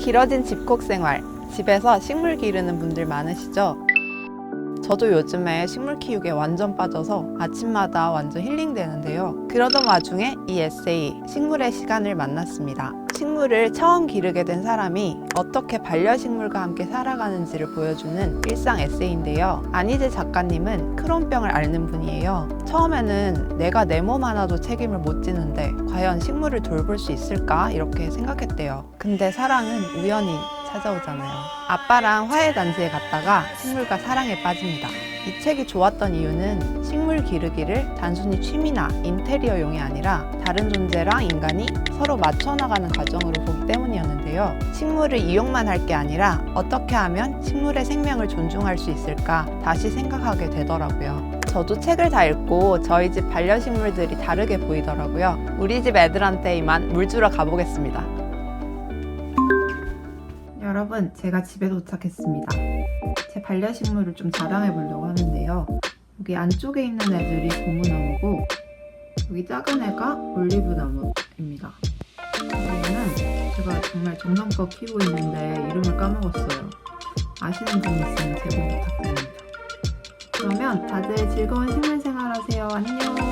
길어진 집콕 생활, 집에서 식물 기르는 분들 많으시죠? 저도 요즘에 식물 키우기에 완전 빠져서 아침마다 완전 힐링되는데요. 그러던 와중에 이 에세이, 식물의 시간을 만났습니다. 식물을 처음 기르게 된 사람이 어떻게 반려식물과 함께 살아가는지를 보여주는 일상 에세이인데요. 안희재 작가님은 크론병을 앓는 분이에요. 처음에는 내가 내 몸 하나도 책임을 못 지는데 과연 식물을 돌볼 수 있을까? 이렇게 생각했대요. 근데 사랑은 우연히 찾아오잖아요. 아빠랑 화해 단지에 갔다가 식물과 사랑에 빠집니다. 이 책이 좋았던 이유는 식물 기르기를 단순히 취미나 인테리어용이 아니라 다른 존재랑 인간이 서로 맞춰나가는 과정으로 보기 때문이었는데요. 식물을 이용만 할 게 아니라 어떻게 하면 식물의 생명을 존중할 수 있을까 다시 생각하게 되더라고요. 저도 책을 다 읽고 저희 집 반려식물들이 다르게 보이더라고요. 우리 집 애들한테 이만 물 주러 가보겠습니다. 여러분, 제가 집에 도착했습니다. 제 반려식물을 좀 자랑해 보려고 하는데요. 여기 안쪽에 있는 애들이 고무나무고, 여기 작은 애가 올리브나무입니다. 여기는 제가 정말 정성껏 키우고 있는데 이름을 까먹었어요. 아시는 분 있으면 제보 부탁드립니다. 그러면 다들 즐거운 식물 생활 하세요. 안녕!